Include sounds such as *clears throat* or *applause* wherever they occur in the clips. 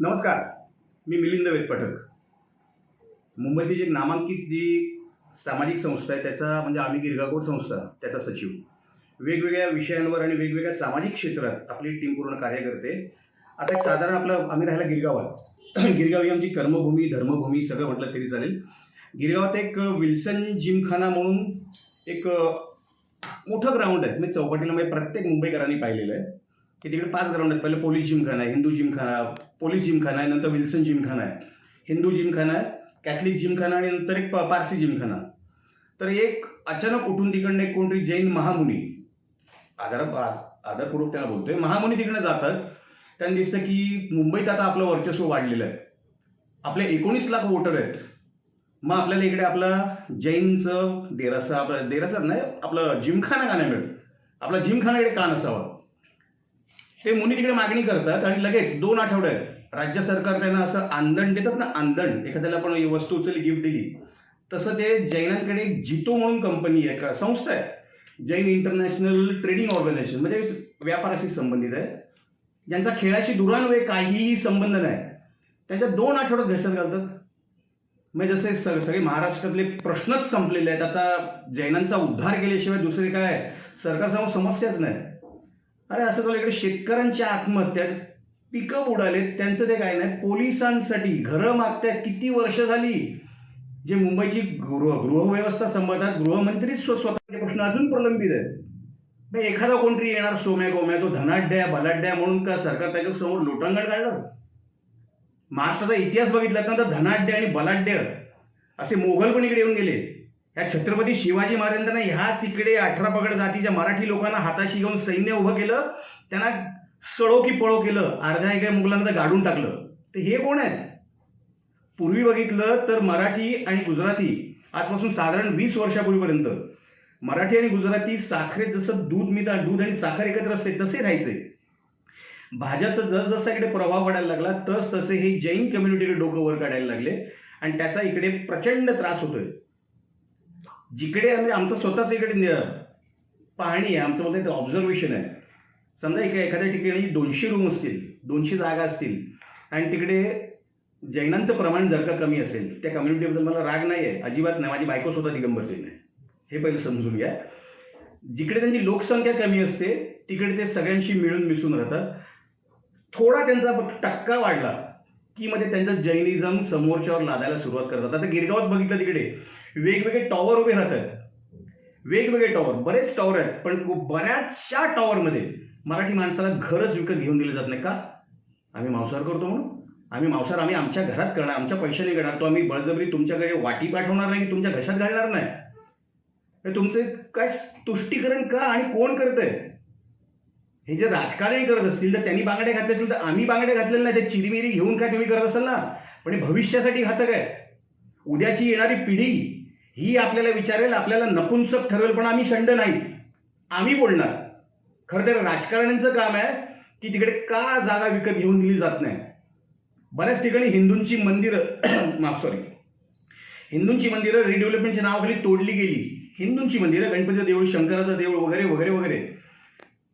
नमस्कार मी मिलिंद वेदपाठक मुंबईतील जी नामांकित जी सामाजिक संस्था आहे त्याचा म्हणजे आम्ही गिरगाकोट संस्था त्याचा सचिव. वेगवेगळ्या विषयांवर आणि वेगवेगळ्या सामाजिक क्षेत्रात आपली टीम पूर्ण कार्य करते. आता एक साधारण आपलं आम्ही राहायला गिरगावात गिरगाव ही आमची कर्मभूमी धर्मभूमी सगळं म्हटलं तरी चालेल. गिरगावात एक विल्सन जिमखाना म्हणून एक मोठं ग्राउंड आहे. म्हणजे चौपाटीला म्हणजे प्रत्येक मुंबईकरांनी पाहिलेलं आहे. की तिकडे पाच ग्राउंड आहेत. पहिले पोलीस जिमखाना आहे हिंदू जिमखाना पोलीस जिमखाना आहे नंतर विल्सन जिमखाना आहे. हिंदू जिमखाना आहे कॅथलिक जिमखाना आणि नंतर एक प- पारसी जिमखाना. तर एक अचानक उठून तिकडनं एक कोणतरी जैन महामुनी आधार आधारपूर्वक त्याला बोलतोय महामुनी तिकडनं जातात. त्यांना दिसतं की मुंबईत आता आपलं वर्चस्व वाढलेलं आहे. आपले एकोणीस लाख वोटर आहेत. मग आपल्याला इकडे आपला जैनचं देरासा आपलं देरासा नाही आपलं जिमखाना का नाही मिळत आपला जिमखाना इकडे का नसावा? ते मुनी तिकडे मागणी करतात आणि लगेच दोन आठवड्यात राज्य सरकार त्यांना असं आंदण देतात ना आंदण. एखाद्याला आपण वस्तू उचलली गिफ्ट दिली. तसं ते जैनांकडे एक जितो म्हणून कंपनी आहे का संस्था आहे. जैन इंटरनॅशनल ट्रेडिंग ऑर्गनायझेशन म्हणजे व्यापाराशी संबंधित आहे. ज्यांचा खेळाशी दुरान्वये काहीही संबंध नाही. त्यांच्या दोन आठवड्यात घसर घालतात. म्हणजे जसे स सगळे महाराष्ट्रातले प्रश्नच संपलेले आहेत. आता जैनांचा उद्धार केल्याशिवाय दुसरे काय? सरकारसमोर समस्याच नाही. अरे असं झालं इकडे शेतकऱ्यांच्या आत्महत्या पिकं बुडालेत त्यांचं ते काय नाही. पोलिसांसाठी घरं मागत्या किती वर्ष झाली? जे मुंबईची गृह गृहव्यवस्था संबंधात गृहमंत्रीच स्व- स्वतःचे प्रश्न अजून प्रलंबित आहेत. मग एखादा कोणतरी येणार सोम्या गोम्या तो धनाढ्या बलाढ्या म्हणून का सरकार त्याच्यासमोर लोटांगण काढणार महाराष्ट्राचा इतिहास बघितला ना तर धनाढ्य आणि बलाढ्य असे मोघल पण इकडे येऊन गेले. या छत्रपती शिवाजी महाराजांना ह्याच इकडे अठरा पगड जातीच्या मराठी लोकांना हाताशी घेऊन सैन्य उभं केलं त्यांना सळो की पळो केलं अर्ध्या एका मुघलांना गाडून टाकलं. तर हे कोण आहेत? पूर्वी बघितलं तर मराठी आणि गुजराती आजपासून साधारण वीस वर्षापूर्वीपर्यंत. मराठी आणि गुजराती साखरेत जसं दूध मिळतात दूध आणि साखर एकत्र असते तसे राहायचे. भाजपचा जसजसा इकडे प्रभाव पडायला लागला तस तसे हे जैन कम्युनिटीकडे डोकं वर काढायला लागले. आणि त्याचा इकडे प्रचंड त्रास होतोय. जिकडे म्हणजे आमचं स्वतःच इकडे पाहणी आहे आमचं म्हणजे बोलतं ऑब्झर्वेशन आहे. समजा एक एखाद्या ठिकाणी दोनशे रूम असतील दोनशे जागा असतील आणि तिकडे जैनांचं प्रमाण जर का कमी असेल त्या कम्युनिटीबद्दल मला राग नाही आहे अजिबात नाही माझी बायको स्वतः दिगंबर जैन आहे. हे पहिलं समजून घ्या. जिकडे त्यांची लोकसंख्या कमी असते तिकडे ते सगळ्यांशी मिळून मिसळून राहतात. थोडा त्यांचा टक्का वाढला की मध्ये त्यांचं जैनिझम समोरच्यावर लादायला सुरुवात करतात. आता गिरगावात बघितलं तिकडे वेगवेगळे टॉवर उभे राहतात. वेगवेगळे टॉवर बरेच टॉवर आहेत पण बऱ्याचशा टॉवरमध्ये मराठी माणसाला घरच विकत घेऊन दिले जात नाही का? आम्ही मांसाहार करतो म्हणून. आम्ही मांसाहार आम्ही आमच्या घरात करणार आमच्या पैशाने करणार. तो आम्ही बळजबरी तुमच्याकडे वाटी पाठवणार नाही तुमच्या घशात घालणार नाही. हे तुमचे काय तुष्टीकरण का आणि कोण करत आहे हे जे राजकारणही करत असतील तर त्यांनी बांगड्या घातले असतील तर आम्ही बांगड्या घातलेल्या नाही ते चिरीमिरी घेऊन काय तुम्ही करत असाल ना? पण हे भविष्यासाठी घातक आहे. उद्याची येणारी पिढी ही आपल्याला विचारेल आपल्याला नपुंसक ठरवेल पण आम्ही शंड नाही. आम्ही बोलणार. खरं तर राजकारण्यांचं काम आहे की तिकडे का जागा विकत घेऊन दिली जात नाही. बऱ्याच ठिकाणी हिंदूंची मंदिरं *clears throat* माफ सॉरी हिंदूंची मंदिरं रिडेव्हलपमेंटच्या नावाखाली तोडली गेली. हिंदूंची मंदिरं गणपतीचं देऊळ शंकराचं देऊळ वगैरे वगैरे वगैरे.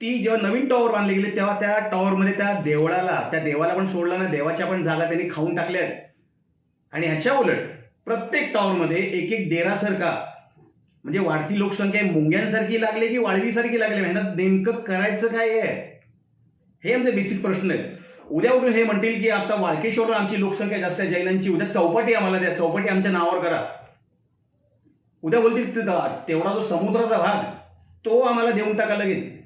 ती जेव्हा नवीन टॉवर बांधले गेले तेव्हा त्या टॉवरमध्ये त्या देवळाला त्या देवाला पण सोडला ना देवाच्या पण जागा त्यांनी खाऊन टाकल्या. आहेत आणि ह्याच्या उलट प्रत्येक टॉवरमध्ये एक एक डेरासारखा म्हणजे वाढती लोकसंख्या मुंग्यांसारखी लागली की वाळवीसारखी लागली? मेहनत नेमकं करायचं काय आहे? हे आमचे बेसिक प्रश्न आहेत. उद्या उठून हे म्हणतील की आता वाळकेश्वरला आमची लोकसंख्या जास्त आहे जैनांची उद्या चौपाटी आम्हाला द्या चौपाटी आमच्या नावावर करा. उद्या बोलतील ते- तेवढा जो समुद्राचा भाग तो आम्हाला देऊन टाका लगेच.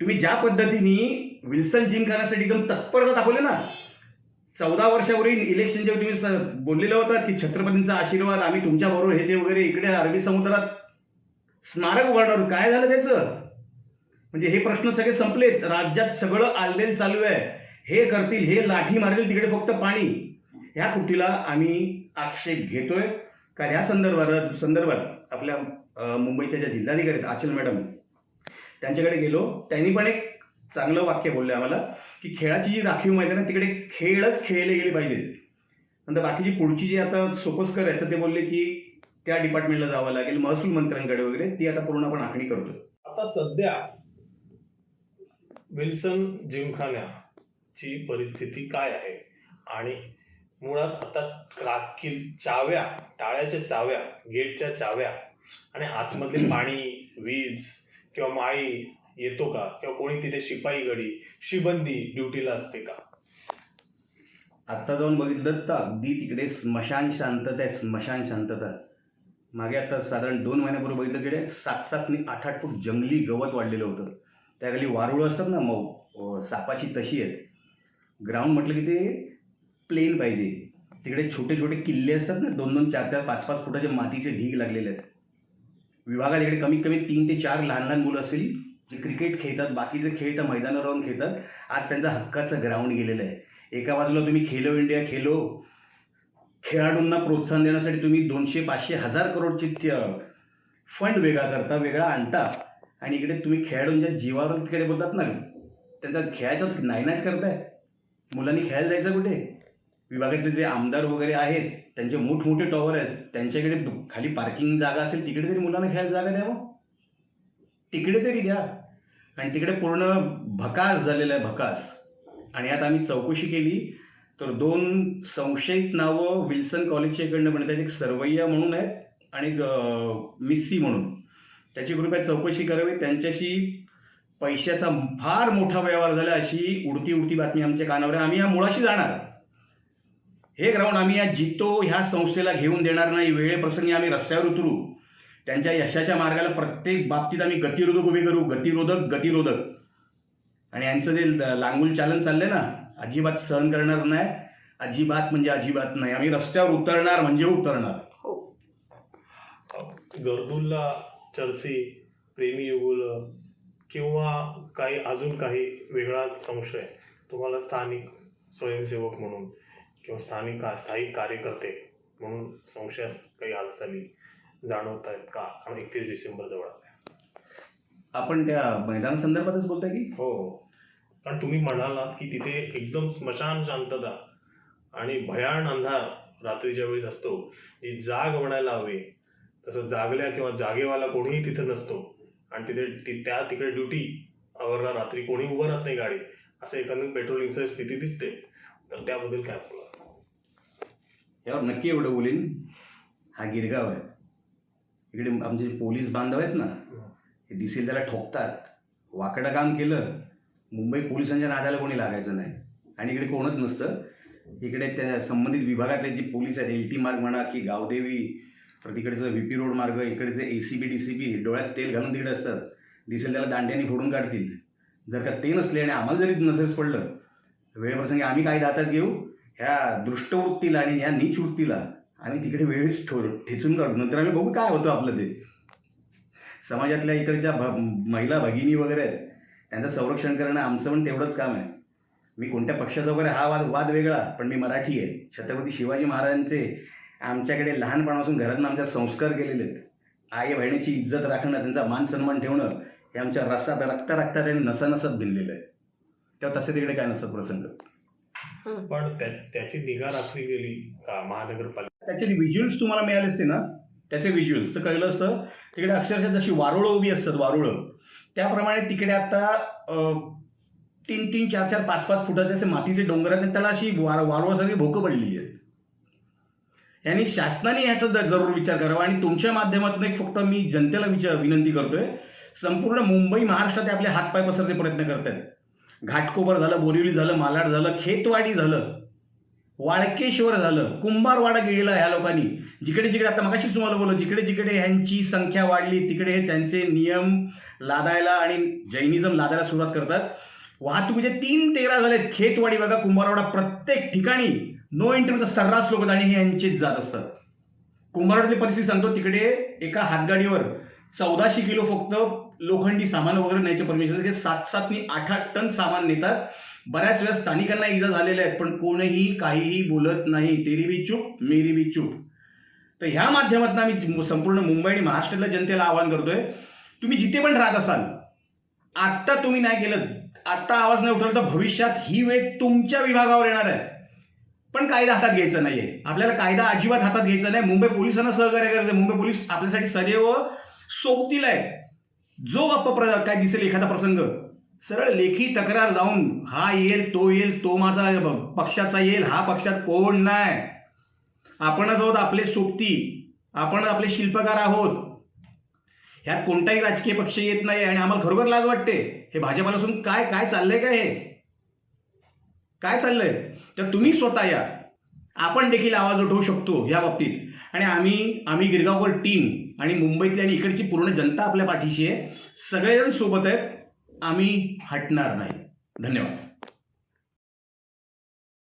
तुम्ही ज्या पद्धतीने विल्सन जिमखान्यासाठी एकदम तत्परता दाखवले ना चौदा वर्षावरील इलेक्शन जेव्हा तुम्ही स- बोललेलं होतात की छत्रपतींचा आशीर्वाद आम्ही तुमच्या बरोबर हे ते वगैरे इकडे अरबी समुद्रात स्मारक उभारणार. काय झालं त्याचं? म्हणजे हे प्रश्न सगळे संपलेत. राज्यात सगळं आलबेल चालू आहे. हे करतील हे लाठी मारतील तिकडे फक्त पाणी. ह्या कृतीला आम्ही आक्षेप घेतोय. का ह्या संदर्भात संदर्भात आपल्या मुंबईच्या ज्या जिल्हाधिकारी आहेत आचल मॅडम त्यांच्याकडे गेलो. त्यांनी पण एक चांगलं वाक्य बोलले आम्हाला की खेळाची जी राखीव माहिती आहे तिकडे खेळच खेळले गेले पाहिजेत नंतर बाकीची पुढची जी आता सोपस्कर आहेत तर ते बोलले की त्या डिपार्टमेंटला जावं लागेल महसूल मंत्र्यांकडे वगैरे ती आता पूर्ण आपण आखणी करतोय. आता सध्या विल्सन जिमखान्याची परिस्थिती काय आहे? आणि मुळात आता क्राकील चाव्या टाळ्याच्या चाव्या गेटच्या चाव्या आणि आतमधले पाणी वीज किंवा माळी येतो का? किंवा कोणी तिथे शिपाई गडी शिबंदी ड्युटीला असते का? आत्ता जाऊन बघितलं तर अगदी तिकडे स्मशान शांतता आहे स्मशान शांतता. मागे आता साधारण दोन महिन्यापूर्वी बघितलं तिकडे सात सात आणि आठ आठ फूट जंगली गवत वाढलेलं होतं. त्याखाली वारुळं असतात ना मग सापाची तशी आहेत. ग्राउंड म्हटलं की ते प्लेन पाहिजे. तिकडे छोटे छोटे किल्ले असतात ना दोन दोन चार चार पाच पाच फुटाचे मातीचे ढीग लागलेले आहेत. विभागात इकडे कमीत कमी तीन ते चार लहान लहान मुलं असतील. जे क्रिकेट खेळतात बाकीचे खेळ तर मैदानावर राहून खेळतात आज त्यांचा हक्काचं ग्राउंड गेलेलं आहे. एका बाजूला तुम्ही खेलो इंडिया खेलो. खेळाडूंना प्रोत्साहन देण्यासाठी तुम्ही दोनशे पाचशे हजार करोडची फंड वेगळा करता वेगळा आणता. आणि इकडे तुम्ही खेळाडूंच्या जीवावर तिकडे बोलतात ना त्यांचा खेळायचा नायनाट करताय. मुलांनी खेळायला जायचं कुठे? विभागातले जे आमदार वगैरे आहेत त्यांचे मोठमोठे टॉवर आहेत त्यांच्याकडे खाली पार्किंग जागा असेल तिकडे तरी मुलांना खेळायला जागा द्यावं? तिकडे तरी द्या. आणि तिकडे पूर्ण भकास झालेला आहे भकास. आणि आता आम्ही चौकशी केली तर दोन संशयित नावं विल्सन कॉलेजच्या इकडनं म्हणत आहेत एक सरवैया म्हणून आहेत आणि मिस्सी म्हणून. त्याची कृपया चौकशी करावी. त्यांच्याशी पैशाचा फार मोठा व्यवहार झाला अशी उडती उडती बातमी आमच्या कानावर आहे. आम्ही या मुळाशी जाणार. हे ग्राउंड आम्ही या जितो ह्या संस्थेला घेऊन देणार नाही. वेळेप्रसंगी आम्ही रस्त्यावर उतरू. त्यांच्या यशाच्या मार्गाला प्रत्येक बाबतीत आम्ही गतिरोधक उभे करू गतिरोधक गतिरोधक. आणि यांचं जे लांगुल चालन चाललंय ना अजिबात सहन करणार नाही अजिबात म्हणजे अजिबात नाही. आम्ही रस्त्यावर उतरणार म्हणजे उतरणार. हो. गर्दुल्ला चर्सी प्रेमी युगुल किंवा काही अजून काही वेगळा संशय तुम्हाला स्थानिक स्वयंसेवक म्हणून किंवा स्थानिक स्थायिक कार्यकर्ते म्हणून संशयास काही हालचाली जाणवत आहेत का? कारण एकतीस डिसेंबर जवळ आलाय. आपण त्या मैदानासंदर्भातच बोलताय की? हो हो. कारण तुम्ही म्हणालात की तिथे एकदम स्मशान शांतता आणि भयान अंधार रात्रीच्या वेळेस असतो. जी जाग म्हणायला हवी. तसं जागल्या किंवा जागेवाला कोणीही तिथे नसतो. आणि तिथे त्या तिकडे ड्युटी आवरला रात्री कोणी उभं राहत नाही गाडी असं एकंदरीत पेट्रोलिंगची स्थिती दिसते. तर त्याबद्दल काय बोला यावर नक्की एवढं बोलीन. हा गिरगाव आहे. इकडे आमचे जे पोलीस बांधव आहेत ना हे. दिसेल त्याला ठोकतात. वाकडं काम केलं मुंबई पोलिसांच्या नादाला कोणी लागायचं नाही. आणि इकडे कोणच नसतं. इकडे त्या संबंधित विभागातले जे पोलीस आहेत एल टी मार्ग म्हणा की गावदेवी तर तिकडचं व्ही पी रोड मार्ग इकडचे A C B D C B डोळ्यात तेल घालून तिकडे असतात. दिसेल त्याला दांड्याने फोडून काढतील. जर का ते नसले आणि आम्हाला जरी नसेच पडलं वेळेप्रसंगी आम्ही काय हातात घेऊ ह्या दृष्टवृत्तीला आणि ह्या नीच वृत्तीला आणि तिकडे वेळेस ठोर ठेचून काढू. नंतर आम्ही बघू काय होतं आपलं ते. समाजातल्या इकडच्या भ महिला भगिनी वगैरे आहेत. त्यांचं संरक्षण करणं आमचं पण तेवढंच काम आहे. मी कोणत्या पक्षाचा वगैरे हा वाद वाद वेगळा पण मी मराठी आहे. छत्रपती शिवाजी महाराजांचे आमच्याकडे लहानपणापासून घरातून आमच्या संस्कार केलेले आहेत. आई बहिणीची इज्जत राखणं त्यांचा मान सन्मान ठेवणं हे आमच्या रसात रक्ता रक्तात आणि नसानसात दिलेलं आहे. तेव्हा तसे तिकडे काय नसत प्रसंग. पण त्याची निगा राखली गेली महानगरपालिका त्याचे व्हिज्युअल्स तुम्हाला मिळाले असते ना त्याचे व्हिज्युअल्स तर कळलं असतं तिकडे अक्षरशः जशी वारुळं उभी असतात वारुळं. त्याप्रमाणे तिकडे आता तीन तीन चार चार पाच पाच फुटाचे असे मातीचे डोंगर आहेत आणि त्याला अशी वार वारुळासारखी भोकं पडलेली आहेत. यांनी शासनाने याचा जरूर विचार करावा आणि तुमच्या माध्यमातून एक फक्त मी जनतेला विचार विनंती करतोय संपूर्ण मुंबई महाराष्ट्रात आपले हातपाय पसरचे प्रयत्न करत आहेत घाटकोपर झालं बोरिवली झालं मालाड झालं खेतवाडी झालं वाळकेश्वर झालं. कुंभारवाडा गिळला ह्या लोकांनी. जिकडे जिकडे आता मगाशीच तुम्हाला बोललो जिकडे जिकडे ह्यांची संख्या वाढली तिकडे हे त्यांचे नियम लादायला आणि जैनिझम लादायला सुरुवात करतात. वाहतुकीचे म्हणजे तीन तेरा झालेत. खेतवाडी बघा कुंभारवाडा प्रत्येक ठिकाणी. नो एंट्रीमध्ये सर्रास लोक आणि हे यांचेच जात असतात. कुंभारवाड्यातली परिस्थिती सांगतो तिकडे एका हातगाडीवर चौदाशे किलो फक्त लोखंडी सामान वगैरे न्यायचे परमिशन सात सातनी आठ आठ टन सामान नेतात. बऱ्याच वेळा स्थानिकांना इजा झालेल्या आहेत पण कोणीही काहीही बोलत नाही तेरी बी चूप मेरी बी चूप. तर ह्या माध्यमातून आम्ही संपूर्ण मुंबई आणि महाराष्ट्रातल्या जनतेला आवाहन करतोय तुम्ही जिथे पण राहत असाल आत्ता तुम्ही नाही केलं आत्ता आवाज नाही उठवला तर भविष्यात ही वेळ तुमच्या विभागावर येणार आहे. पण कायदा हातात घ्यायचा आहे आपल्याला कायदा अजिबात हातात घ्यायचा नाही. मुंबई पोलिसांना सहकार्य करायचं आहे. मुंबई पोलीस आपल्यासाठी सदैव सोबतील आहे. जो अपप्र काय दिसेल एखादा प्रसंग सरळ लेखी तक्रार जाऊन हा येईल तो येईल तो माझा पक्षाचा येईल हा पक्षात कोण नाही आपणच आहोत आपले सोबती आपण आपले शिल्पकार आहोत. ह्यात कोणताही राजकीय पक्ष येत नाही आणि आम्हाला खरोखर लाज वाटते. हे भाजपाला असून काय काय चाललंय काय हे? काय चाललंय? तर तुम्ही स्वतः या. आपण देखील आवाज उठवू शकतो या बाबतीत. आणि आम्ही आम्ही गिरगावकर टीम आणि मुंबईतली आणि इकडची पूर्ण जनता आपल्या पाठीशी आहे. सगळेजण सोबत आहेत. आम्ही हटणार नाही. धन्यवाद.